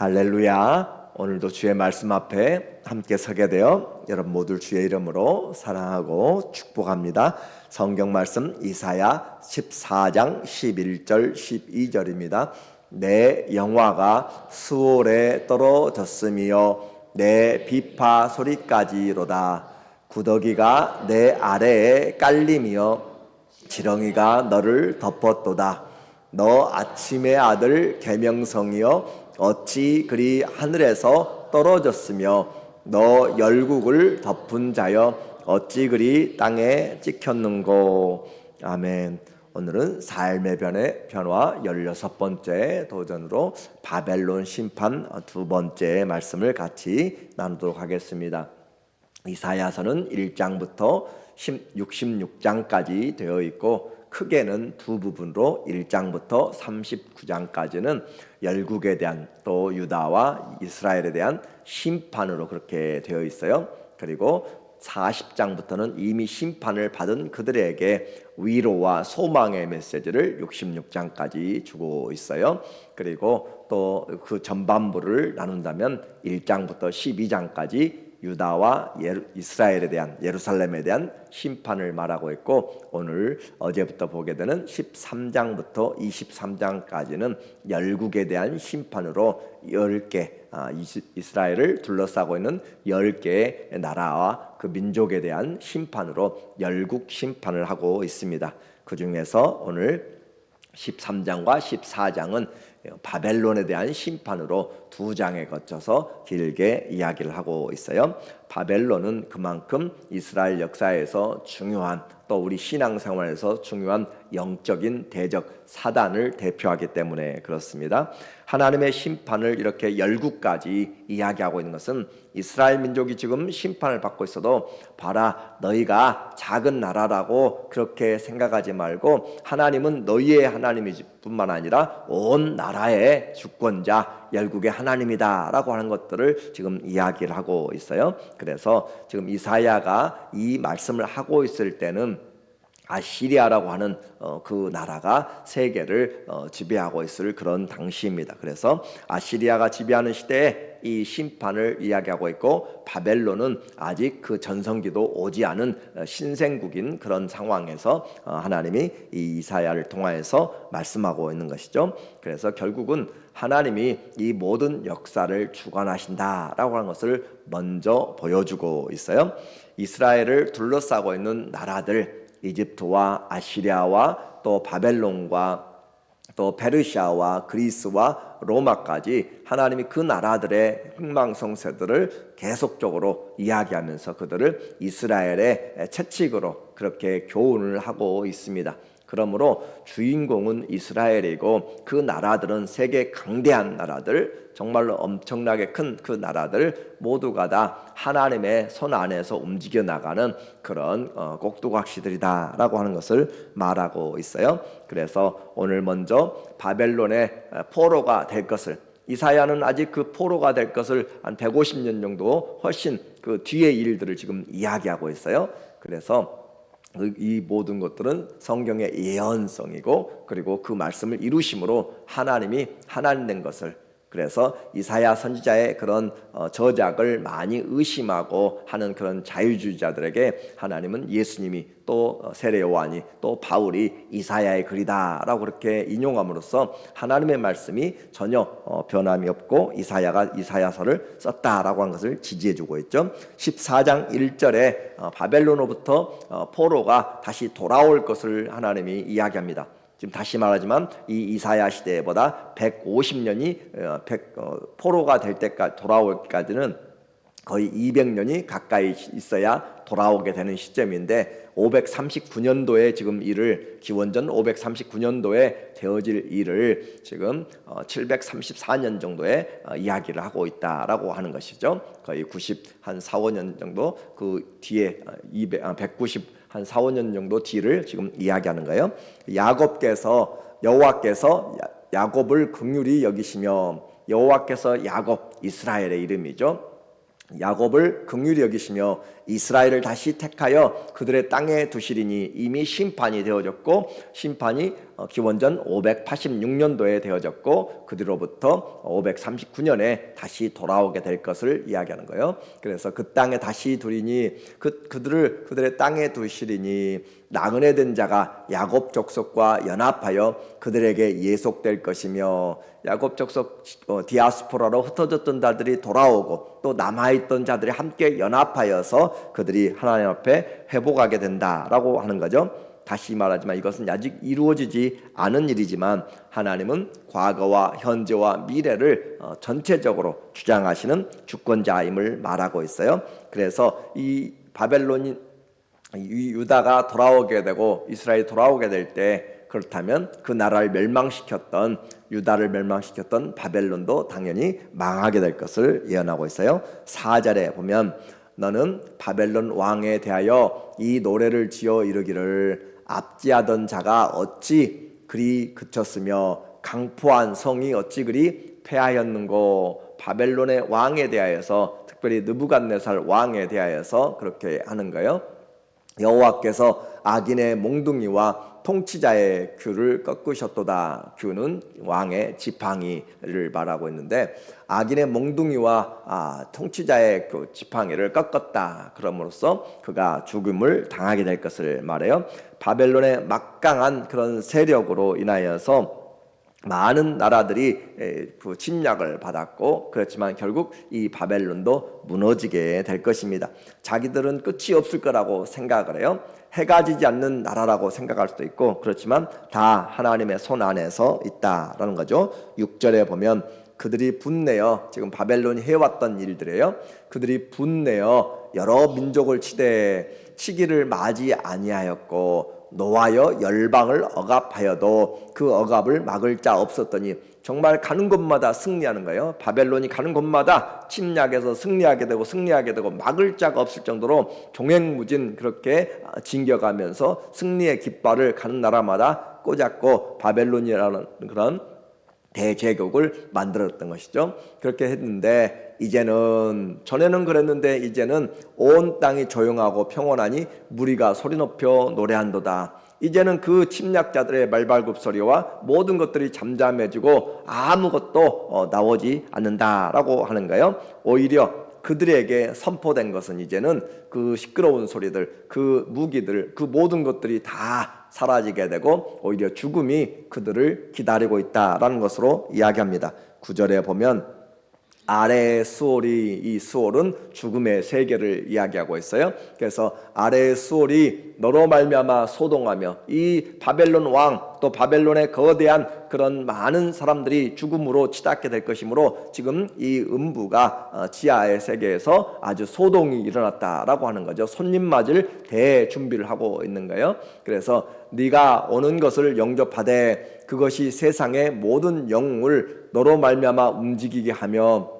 할렐루야. 오늘도 주의 말씀 앞에 함께 서게 되어 여러분 모두 주의 이름으로 사랑하고 축복합니다. 성경 말씀 이사야 14장 11절 12절입니다. 내 영화가 수월에 떨어졌으며 내 비파 소리까지로다. 구더기가 내 아래에 깔리며 지렁이가 너를 덮었도다. 너 아침의 아들 계명성이여 어찌 그리 하늘에서 떨어졌으며 너 열국을 덮은 자여 어찌 그리 땅에 찍혔는고 아멘. 오늘은 삶의 변의 변화 16번째 도전으로 바벨론 심판 두 번째 말씀을 같이 나누도록 하겠습니다. 이사야서는 1장부터 66장까지 되어 있고 크게는 두 부분으로 1장부터 39장까지는 열국에 대한 또 유다와 이스라엘에 대한 심판으로 그렇게 되어 있어요. 그리고 40장부터는 이미 심판을 받은 그들에게 위로와 소망의 메시지를 66장까지 주고 있어요. 그리고 또 그 전반부를 나눈다면 1장부터 12장까지 유다와 예루, 이스라엘에 대한 예루살렘에 대한 심판을 말하고 있고 오늘 어제부터 보게 되는 13장부터 23장까지는 열국에 대한 심판으로 10개 아, 이스라엘을 둘러싸고 있는 10개의 나라와 그 민족에 대한 심판으로 열국 심판을 하고 있습니다. 그 중에서 오늘 13장과 14장은 바벨론에 대한 심판으로 두 장에 거쳐서 길게 이야기를 하고 있어요. 바벨론은 그만큼 이스라엘 역사에서 중요한 또 우리 신앙생활에서 중요한 영적인 대적 사단을 대표하기 때문에 그렇습니다. 하나님의 심판을 이렇게 열국까지 이야기하고 있는 것은 이스라엘 민족이 지금 심판을 받고 있어도 봐라 너희가 작은 나라라고 그렇게 생각하지 말고 하나님은 너희의 하나님이뿐만 아니라 온 나라의 주권자 열국의 하나님이다라고 하는 것들을 지금 이야기를 하고 있어요. 그래서 지금 이사야가 이 말씀을 하고 있을 때는 아시리아라고 하는 어, 그 나라가 세계를 어, 지배하고 있을 그런 당시입니다. 그래서 아시리아가 지배하는 시대에 이 심판을 이야기하고 있고 바벨론은 아직 그 전성기도 오지 않은 어, 신생국인 그런 상황에서 어, 하나님이 이 이사야를 통하여서 말씀하고 있는 것이죠. 그래서 결국은 하나님이 이 모든 역사를 주관하신다라고 하는 것을 먼저 보여주고 있어요. 이스라엘을 둘러싸고 있는 나라들 이집트와 아시리아와 또 바벨론과 또 페르시아와 그리스와 로마까지 하나님이 그 나라들의 흥망성쇠들을 계속적으로 이야기하면서 그들을 이스라엘의 채찍으로 그렇게 교훈을 하고 있습니다. 그러므로 주인공은 이스라엘이고 그 나라들은 세계 강대한 나라들 정말로 엄청나게 큰 그 나라들 모두가 다 하나님의 손 안에서 움직여 나가는 그런 어, 꼭두각시들이다라고 하는 것을 말하고 있어요. 그래서 오늘 먼저 바벨론의 포로가 될 것을 이사야는 아직 그 포로가 될 것을 한 150년 정도 훨씬 그 뒤의 일들을 지금 이야기하고 있어요. 그래서 그 이 모든 것들은 성경의 예언성이고 그리고 그 말씀을 이루심으로 하나님이 하나님 된 것을 그래서 이사야 선지자의 그런 어, 저작을 많이 의심하고 하는 그런 자유주의자들에게 하나님은 예수님이 또 어, 세례 요한이 또 바울이 이사야의 글이다라고 그렇게 인용함으로써 하나님의 말씀이 전혀 어, 변함이 없고 이사야가 이사야서를 썼다라고 하는 것을 지지해 주고 있죠. 14장 1절에 바벨론으로부터 포로가 다시 돌아올 것을 하나님이 이야기합니다. 지금 다시 말하지만 이 이사야 시대보다 150년이 100, 어, 포로가 될 때까지 돌아올까지는 거의 200년이 가까이 있어야 돌아오게 되는 시점인데 539년도에 지금 일을 기원전 539년도에 되어질 일을 지금 734년 어, 정도에 어, 이야기를 하고 있다라고 하는 것이죠. 거의 90 한 4, 5년 정도 그 뒤에 200, 190 한 4, 5년 정도 뒤를 지금 이야기하는 거예요. 야곱께서 여호와께서 야곱을 긍휼히 여기시며 여호와께서 야곱 이스라엘의 이름이죠. 야곱을 긍휼히 여기시며 이스라엘을 다시 택하여 그들의 땅에 두시리니 이미 심판이 되어졌고 심판이 어, 기원전 586년도에 되어졌고 그 뒤로부터 539년에 다시 돌아오게 될 것을 이야기하는 거예요. 그래서 그 땅에 다시 두리니 그 그들을 그들의 땅에 두시리니 나그네 된 자가 야곱 족속과 연합하여 그들에게 예속될 것이며 야곱 족속 어, 디아스포라로 흩어졌던 자들이 돌아오고 또 남아있던 자들이 함께 연합하여서 그들이 하나님 앞에 회복하게 된다라고 하는 거죠. 다시 말하지만 이것은 아직 이루어지지 않은 일이지만 하나님은 과거와 현재와 미래를 어, 전체적으로 주장하시는 주권자임을 말하고 있어요. 그래서 이 바벨론이 이 유다가 돌아오게 되고 이스라엘이 돌아오게 될 때 그렇다면 그 나라를 멸망시켰던 유다를 멸망시켰던 바벨론도 당연히 망하게 될 것을 예언하고 있어요. 4절에 보면 너는 바벨론 왕에 대하여 이 노래를 지어 이르기를 압지하던 자가 어찌 그리 그쳤으며 강포한 성이 어찌 그리 패하였는고 바벨론의 왕에 대하여서 특별히 느부갓네살 왕에 대하여서 그렇게 하는 거예요. 여호와께서 악인의 몽둥이와 통치자의 큐를 꺾으셨도다. 큐는 왕의 지팡이를 말하고 있는데 악인의 몽둥이와 아, 통치자의 그 지팡이를 꺾었다. 그럼으로써 그가 죽음을 당하게 될 것을 말해요. 바벨론의 막강한 그런 세력으로 인하여서 많은 나라들이 에, 그 침략을 받았고 그렇지만 결국 이 바벨론도 무너지게 될 것입니다. 자기들은 끝이 없을 거라고 생각을 해요. 해가 지지 않는 나라라고 생각할 수도 있고 그렇지만 다 하나님의 손 안에서 있다라는 거죠. 6절에 보면 그들이 분내어 지금 바벨론이 해왔던 일들이에요. 그들이 분내어 여러 민족을 치되 치기를 맞이 아니하였고 노하여 열방을 억압하여도 그 억압을 막을 자 없었더니 정말 가는 곳마다 승리하는 거예요. 바벨론이 가는 곳마다 침략해서 승리하게 되고 승리하게 되고 막을 자가 없을 정도로 종횡무진 그렇게 진겨가면서 승리의 깃발을 가는 나라마다 꽂았고 바벨론이라는 그런 대제국을 만들었던 것이죠. 그렇게 했는데 이제는 전에는 그랬는데 이제는 온 땅이 조용하고 평온하니 무리가 소리 높여 노래한도다. 이제는 그 침략자들의 말발굽 소리와 모든 것들이 잠잠해지고 아무것도 어, 나오지 않는다라고 하는 거예요. 오히려 그들에게 선포된 것은 이제는 그 시끄러운 소리들, 그 무기들, 그 모든 것들이 다 사라지게 되고 오히려 죽음이 그들을 기다리고 있다라는 것으로 이야기합니다. 구절에 보면 아래의 수월이 이 수월은 죽음의 세계를 이야기하고 있어요. 그래서 아래의 수월이 너로 말미암아 소동하며 이 바벨론 왕 또 바벨론의 거대한 그런 많은 사람들이 죽음으로 치닫게 될 것이므로 지금 이 음부가 어, 지하의 세계에서 아주 소동이 일어났다라고 하는 거죠. 손님 맞을 대 준비를 하고 있는 거예요. 그래서 네가 오는 것을 영접하되 그것이 세상의 모든 영을 너로 말미암아 움직이게 하며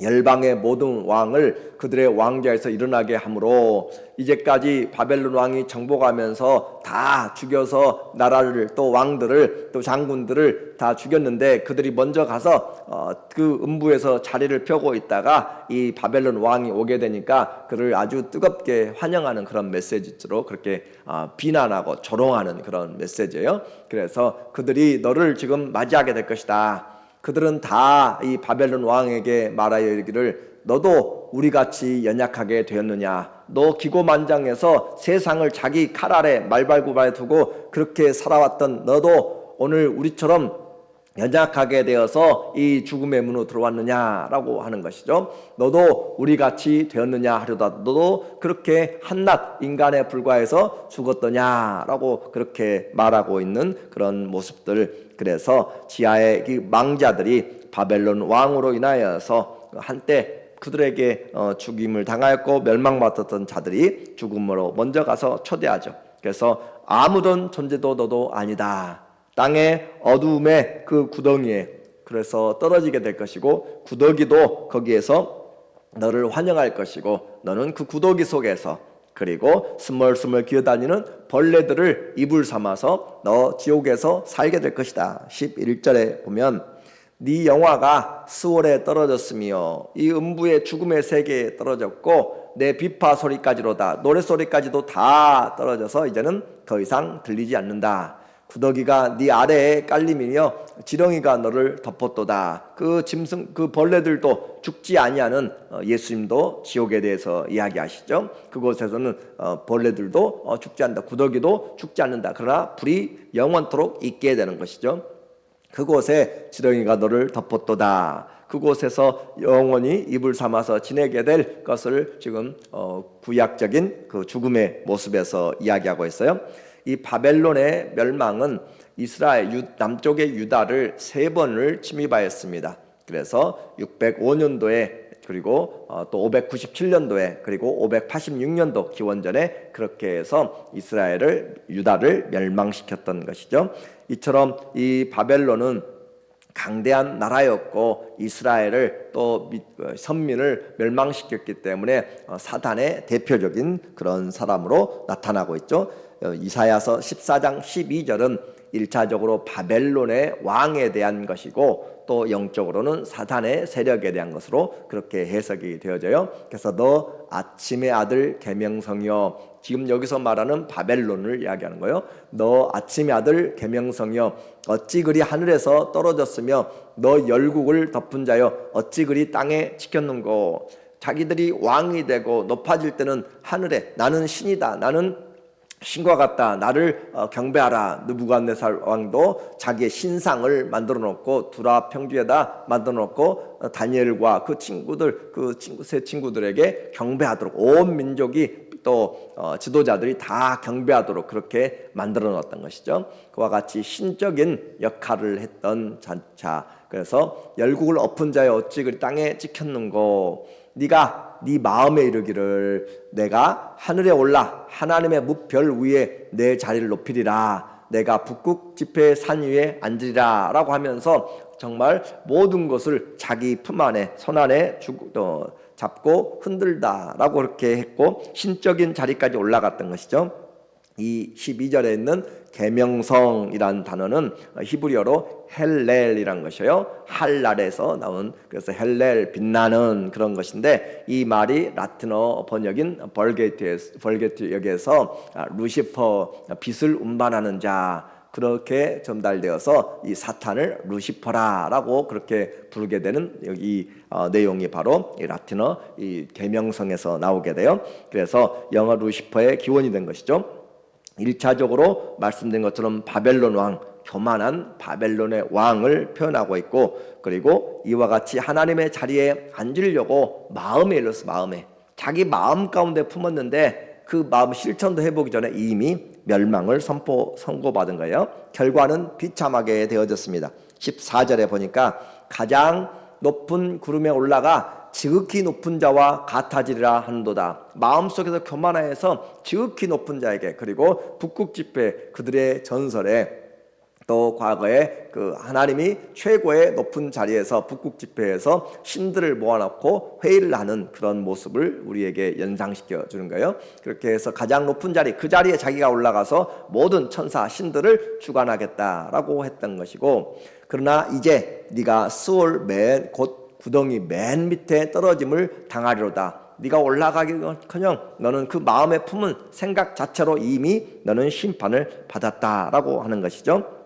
열방의 모든 왕을 그들의 왕자에서 일어나게 하므로 이제까지 바벨론 왕이 정복하면서 다 죽여서 나라를 또 왕들을 또 장군들을 다 죽였는데 그들이 먼저 가서 어, 그 음부에서 자리를 펴고 있다가 이 바벨론 왕이 오게 되니까 그를 아주 뜨겁게 환영하는 그런 메시지로 그렇게 어, 비난하고 조롱하는 그런 메시지예요. 그래서 그들이 너를 지금 맞이하게 될 것이다. 그들은 다 이 바벨론 왕에게 말하여 이르기를 너도 우리 같이 연약하게 되었느냐 너 기고만장해서 세상을 자기 칼 아래 말발굽 아래 두고 그렇게 살아왔던 너도 오늘 우리처럼 연약하게 되어서 이 죽음의 문으로 들어왔느냐라고 하는 것이죠. 너도 우리 같이 되었느냐 하려다 너도 그렇게 한낱 인간에 불과해서 죽었더냐라고 그렇게 말하고 있는 그런 모습들. 그래서 지하의 그 망자들이 바벨론 왕으로 인하여서 한때 그들에게 어, 죽임을 당하였고 멸망받았던 자들이 죽음으로 먼저 가서 초대하죠. 그래서 아무런 존재도 너도 아니다. 땅의 어두움의 그 구덩이에 그래서 떨어지게 될 것이고 구더기도 거기에서 너를 환영할 것이고 너는 그 구더기 속에서 그리고 스멀스멀 기어다니는 벌레들을 이불 삼아서 너 지옥에서 살게 될 것이다. 11절에 보면 네 영화가 스월에 떨어졌으며 이 음부의 죽음의 세계에 떨어졌고 내 비파 소리까지로다 노래 소리까지도 다 떨어져서 이제는 더 이상 들리지 않는다. 구더기가 네 아래에 깔림이며 지렁이가 너를 덮었도다. 그 짐승 그 벌레들도 죽지 아니하는 어, 예수님도 지옥에 대해서 이야기하시죠. 그곳에서는 어, 벌레들도 어, 죽지 않는다. 구더기도 죽지 않는다. 그러나 불이 영원토록 있게 되는 것이죠. 그곳에 지렁이가 너를 덮었도다. 그곳에서 영원히 입을 삼아서 지내게 될 것을 지금 어, 구약적인 그 죽음의 모습에서 이야기하고 있어요. 이 바벨론의 멸망은 이스라엘 유, 남쪽의 유다를 세 번을 침입하였습니다. 그래서 605년도에 그리고 어, 또 597년도에 그리고 586년도 기원전에 그렇게 해서 이스라엘을 유다를 멸망시켰던 것이죠. 이처럼 이 바벨론은 강대한 나라였고 이스라엘을 또 미- 어, 선민을 멸망시켰기 때문에 어, 사단의 대표적인 그런 사람으로 나타나고 있죠. 어, 이사야서 14장 12절은 일차적으로 바벨론의 왕에 대한 것이고 또 영적으로는 사단의 세력에 대한 것으로 그렇게 해석이 되어져요. 그래서 너 아침의 아들 계명성이여. 지금 여기서 말하는 바벨론을 이야기하는 거예요. 너 아침의 아들 계명성이여. 어찌 그리 하늘에서 떨어졌으며 너 열국을 덮은 자여. 어찌 그리 땅에 지켰는고. 자기들이 왕이 되고 높아질 때는 하늘에 나는 신이다. 나는 신과 같다. 나를 어, 경배하라. 느부갓네살 왕도 자기의 신상을 만들어 놓고 두라 평주에다 만들어 놓고 어, 다니엘과 그 친구들 그 친구 세 친구들에게 경배하도록 온 민족이 또 어, 지도자들이 다 경배하도록 그렇게 만들어 놨던 것이죠. 그와 같이 신적인 역할을 했던 자차. 그래서 열국을 엎은 자여 어찌 그 땅에 찍혔는고 네가 네 마음에 이르기를 내가 하늘에 올라 하나님의 무별 위에 내 자리를 높이리라 내가 북극 지폐의 산 위에 앉으리라라고 하면서 정말 모든 것을 자기 품 안에 손 안에 주, 어, 잡고 흔들다라고 그렇게 했고 신적인 자리까지 올라갔던 것이죠. 이 12절에 있는 계명성이란 단어는 히브리어로 헬렐이란 것이에요. 할랄에서 나온 그래서 헬렐 빛나는 그런 것인데 이 말이 라틴어 번역인 벌게트 벌게트 역에서 루시퍼 빛을 운반하는 자 그렇게 전달되어서 이 사탄을 루시퍼라라고 그렇게 부르게 되는 여기 어, 내용이 바로 이 라틴어 이 계명성에서 나오게 돼요. 그래서 영어 루시퍼의 기원이 된 것이죠. 1차적으로 말씀드린 것처럼 바벨론 왕, 교만한 바벨론의 왕을 표현하고 있고 그리고 이와 같이 하나님의 자리에 앉으려고 마음에 일렀어 마음에 자기 마음 가운데 품었는데 그 마음 실천도 해보기 전에 이미 멸망을 선포 선고받은 거예요. 결과는 비참하게 되어졌습니다. 14절에 보니까 가장 높은 구름에 올라가 지극히 높은 자와 같아지리라 하는도다. 마음속에서 교만하여서 지극히 높은 자에게 그리고 북극 집회 그들의 전설에 또 과거에 그 하나님이 최고의 높은 자리에서 북극 집회에서 신들을 모아놓고 회의를 하는 그런 모습을 우리에게 연상시켜 주는 거예요. 그렇게 해서 가장 높은 자리 그 자리에 자기가 올라가서 모든 천사 신들을 주관하겠다라고 했던 것이고 그러나 이제 네가 스월 맨곧 구덩이 맨 밑에 떨어짐을 당하리로다. 네가 올라가기커녕 너는 그 마음에 품은 생각 자체로 이미 너는 심판을 받았다라고 하는 것이죠.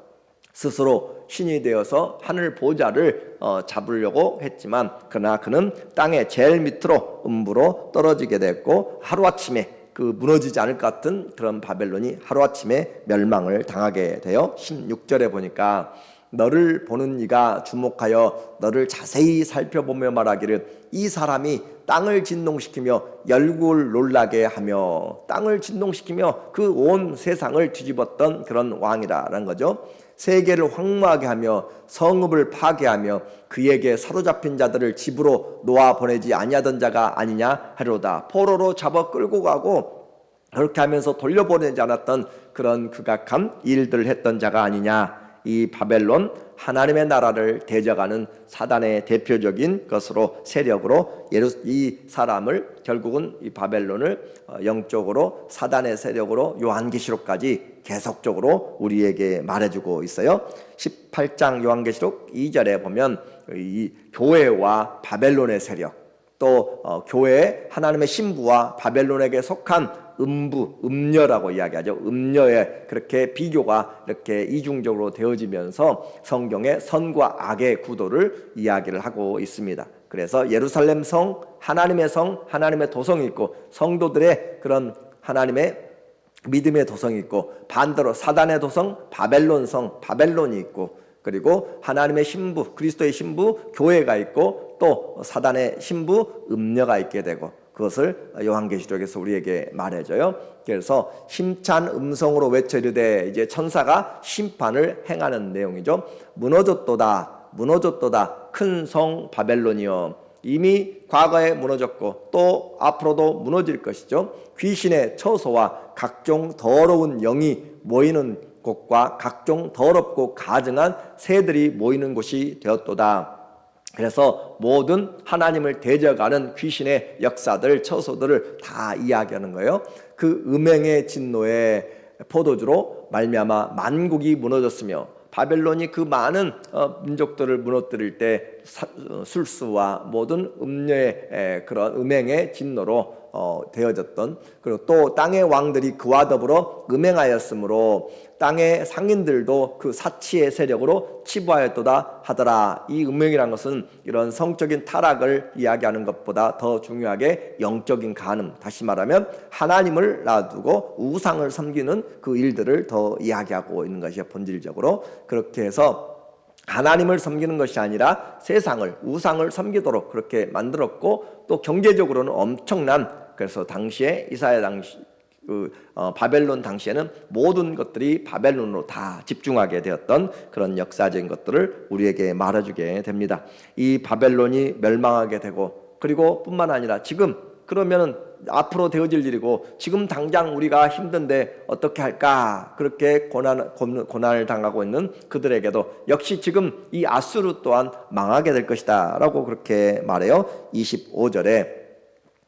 스스로 신이 되어서 하늘 보좌를 어, 잡으려고 했지만 그러나 그는 땅의 제일 밑으로 음부로 떨어지게 됐고 하루아침에 그 무너지지 않을 것 같은 그런 바벨론이 하루아침에 멸망을 당하게 되어 16절에 보니까 너를 보는 이가 주목하여 너를 자세히 살펴보며 말하기를 이 사람이 땅을 진동시키며 열국을 놀라게 하며 땅을 진동시키며 그 온 세상을 뒤집었던 그런 왕이라는 거죠. 세계를 황무하게 하며 성읍을 파괴하며 그에게 사로잡힌 자들을 집으로 놓아 보내지 아니하던 자가 아니냐 하리로다. 포로로 잡아 끌고 가고 그렇게 하면서 돌려보내지 않았던 그런 극악한 일들을 했던 자가 아니냐 이 바벨론 하나님의 나라를 대적하는 사단의 대표적인 것으로 세력으로 이 사람을 결국은 이 바벨론을 어, 영적으로 사단의 세력으로 요한계시록까지 계속적으로 우리에게 말해주고 있어요. 18장 요한계시록 2절에 보면 이 교회와 바벨론의 세력 또 어, 교회 하나님의 신부와 바벨론에게 속한 음부, 음녀라고 이야기하죠. 음녀에 그렇게 비교가 이렇게 이중적으로 되어지면서 성경의 선과 악의 구도를 이야기를 하고 있습니다. 그래서 예루살렘 성, 하나님의 성, 하나님의 도성이 있고 성도들의 그런 하나님의 믿음의 도성이 있고 반대로 사단의 도성, 바벨론 성, 바벨론이 있고 그리고 하나님의 신부, 그리스도의 신부, 교회가 있고 또 사단의 신부, 음녀가 있게 되고 그것을 요한계시록에서 우리에게 말해줘요. 그래서 힘찬 음성으로 외쳐 이르되 이제 천사가 심판을 행하는 내용이죠. 무너졌도다, 무너졌도다, 큰 성 바벨론이여. 이미 과거에 무너졌고 또 앞으로도 무너질 것이죠. 귀신의 처소와 각종 더러운 영이 모이는 곳과 각종 더럽고 가증한 새들이 모이는 곳이 되었도다. 그래서 모든 하나님을 대적하는 귀신의 역사들, 처소들을 다 이야기하는 거예요. 그 음행의 진노의 포도주로 말미암아 만국이 무너졌으며 바벨론이 그 많은 어, 민족들을 무너뜨릴 때 사, 어, 술수와 모든 음녀의 에, 그런 음행의 진노로 어, 되어졌던 그리고 또 땅의 왕들이 그와 더불어 음행하였으므로 땅의 상인들도 그 사치의 세력으로 치부하였도다 하더라. 이 음행이란 것은 이런 성적인 타락을 이야기하는 것보다 더 중요하게 영적인 간음, 다시 말하면 하나님을 놔두고 우상을 섬기는 그 일들을 더 이야기하고 있는 것이죠. 본질적으로 그렇게 해서 하나님을 섬기는 것이 아니라 세상을 우상을 섬기도록 그렇게 만들었고 또 경제적으로는 엄청난 그래서 당시에 이사야 당시 그 어, 바벨론 당시에는 모든 것들이 바벨론으로 다 집중하게 되었던 그런 역사적인 것들을 우리에게 말해주게 됩니다. 이 바벨론이 멸망하게 되고 그리고 뿐만 아니라 지금 그러면은 앞으로 되어질 일이고 지금 당장 우리가 힘든데 어떻게 할까 그렇게 고난 고난을 당하고 있는 그들에게도 역시 지금 이 아수르 또한 망하게 될 것이다라고 그렇게 말해요. 25절에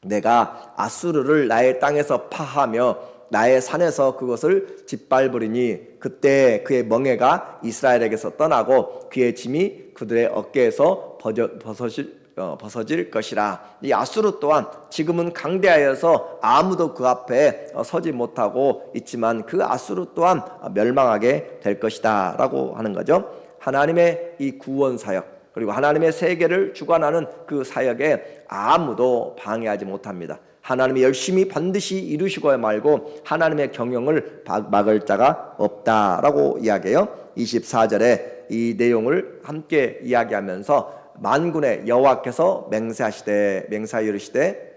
내가 아수르를 나의 땅에서 파하며 나의 산에서 그것을 짓밟으리니 그때 그의 멍에가 이스라엘에게서 떠나고 그의 짐이 그들의 어깨에서 벗어질, 어, 벗어질 것이라 이 아수르 또한 지금은 강대하여서 아무도 그 앞에 어, 서지 못하고 있지만 그 아수르 또한 멸망하게 될 것이다 라고 하는 거죠 하나님의 이 구원 사역 그리고 하나님의 세계를 주관하는 그 사역에 아무도 방해하지 못합니다. 하나님이 열심히 반드시 이루시고야 말고 하나님의 경영을 막을 자가 없다라고 이야기해요. 24절에 이 내용을 함께 이야기하면서 만군의 여호와께서 맹세하시되 맹사 이르시되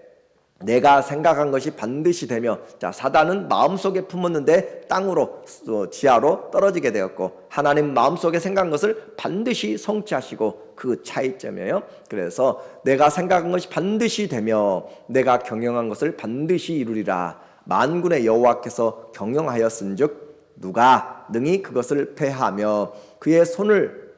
내가 생각한 것이 반드시 되며 자 사단은 마음속에 품었는데 땅으로 어, 지하로 떨어지게 되었고 하나님 마음속에 생각한 것을 반드시 성취하시고 그 차이점이에요. 그래서 내가 생각한 것이 반드시 되며 내가 경영한 것을 반드시 이루리라. 만군의 여호와께서 경영하였은즉 누가 능히 그것을 패하며 그의 손을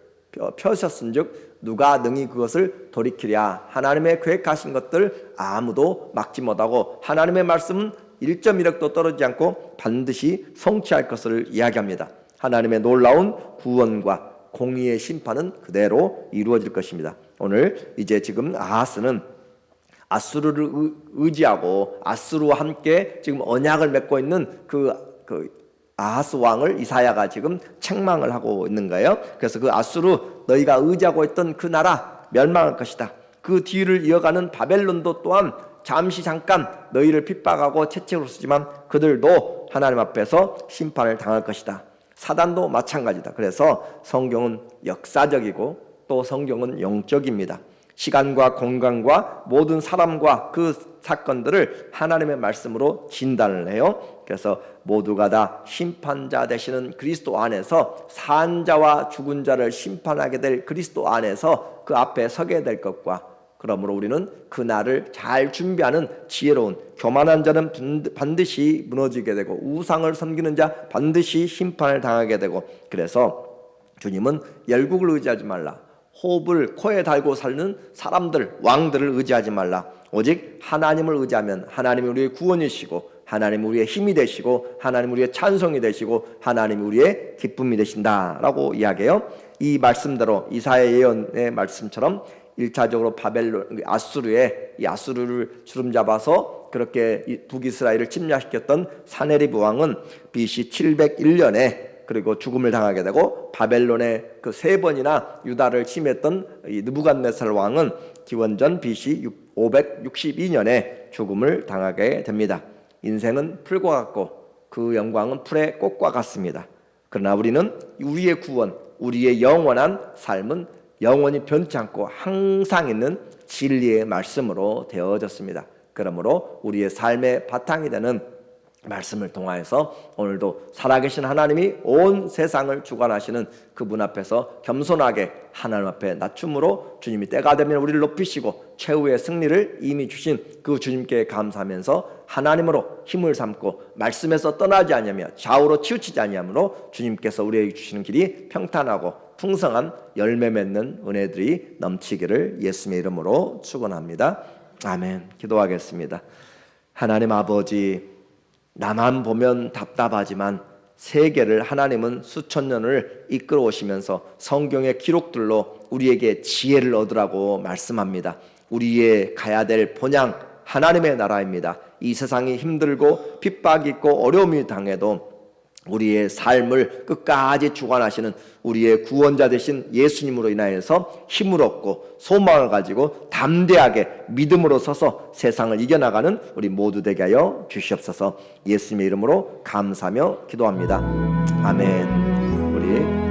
펴셨은즉 누가 능히 그것을 돌이키랴 하나님의 계획하신 것들 아무도 막지 못하고 하나님의 말씀은 1.1억도 떨어지지 않고 반드시 성취할 것을 이야기합니다. 하나님의 놀라운 구원과 공의의 심판은 그대로 이루어질 것입니다. 오늘 이제 지금 아하스는 아수르를 의지하고 아수르와 함께 지금 언약을 맺고 있는 그, 그 아하스 왕을 이사야가 지금 책망을 하고 있는 거예요. 그래서 그 아수르 너희가 의지하고 있던 그 나라 멸망할 것이다. 그 뒤를 이어가는 바벨론도 또한 잠시 잠깐 너희를 핍박하고 채찍으로 쓰지만 그들도 하나님 앞에서 심판을 당할 것이다. 사단도 마찬가지다. 그래서 성경은 역사적이고 또 성경은 영적입니다. 시간과 공간과 모든 사람과 그 사건들을 하나님의 말씀으로 진단을 해요. 그래서 모두가 다 심판자 되시는 그리스도 안에서 산자와 죽은 자를 심판하게 될 그리스도 안에서 그 앞에 서게 될 것과 그러므로 우리는 그 날을 잘 준비하는 지혜로운 교만한 자는 반드시 무너지게 되고 우상을 섬기는 자 반드시 심판을 당하게 되고 그래서 주님은 열국을 의지하지 말라. 호흡을 코에 달고 살는 사람들, 왕들을 의지하지 말라. 오직 하나님을 의지하면 하나님이 우리의 구원이시고 하나님이 우리의 힘이 되시고 하나님이 우리의 찬송이 되시고 하나님이 우리의 기쁨이 되신다라고 이야기해요. 이 말씀대로 이사야 예언의 말씀처럼 일차적으로 바벨론 아수르의 이 아수르를 주름 잡아서 그렇게 이 북이스라엘을 침략시켰던 사네리브 왕은 BC 701년에 그리고 죽음을 당하게 되고 바벨론의 그 세 번이나 유다를 침했던 이 느부갓네살 왕은 기원전 BC 562년에 죽음을 당하게 됩니다. 인생은 풀과 같고 그 영광은 풀의 꽃과 같습니다. 그러나 우리는 우리의 구원, 우리의 영원한 삶은 영원히 변치 않고 항상 있는 진리의 말씀으로 되어졌습니다. 그러므로 우리의 삶의 바탕이 되는 말씀을 통하여서 오늘도 살아계신 하나님이 온 세상을 주관하시는 그분 앞에서 겸손하게 하나님 앞에 낮춤으로 주님이 때가 되면 우리를 높이시고 최후의 승리를 이미 주신 그 주님께 감사하면서 하나님으로 힘을 삼고 말씀에서 떠나지 아니하며 좌우로 치우치지 아니하므로 주님께서 우리에게 주시는 길이 평탄하고 풍성한 열매 맺는 은혜들이 넘치기를 예수님의 이름으로 축원합니다. 아멘. 기도하겠습니다. 하나님 아버지 나만 보면 답답하지만 세계를 하나님은 수천 년을 이끌어 오시면서 성경의 기록들로 우리에게 지혜를 얻으라고 말씀합니다. 우리의 가야 될 본향 하나님의 나라입니다. 이 세상이 힘들고 핍박이 있고 어려움이 당해도 우리의 삶을 끝까지 주관하시는 우리의 구원자 되신 예수님으로 인하여서 힘을 얻고 소망을 가지고 담대하게 믿음으로 서서 세상을 이겨나가는 우리 모두 되게 하여 주시옵소서 예수님의 이름으로 감사하며 기도합니다. 아멘.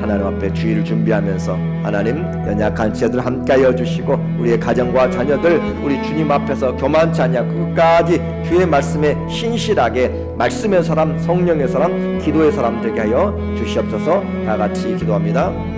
하나님 앞에 주의를 준비하면서 하나님 연약한 지혜들 함께하여 주시고 우리의 가정과 자녀들 우리 주님 앞에서 교만치 않냐고 끝까지 주의 말씀에 신실하게 말씀의 사람 성령의 사람 기도의 사람 되게 하여 주시옵소서 다 같이 기도합니다.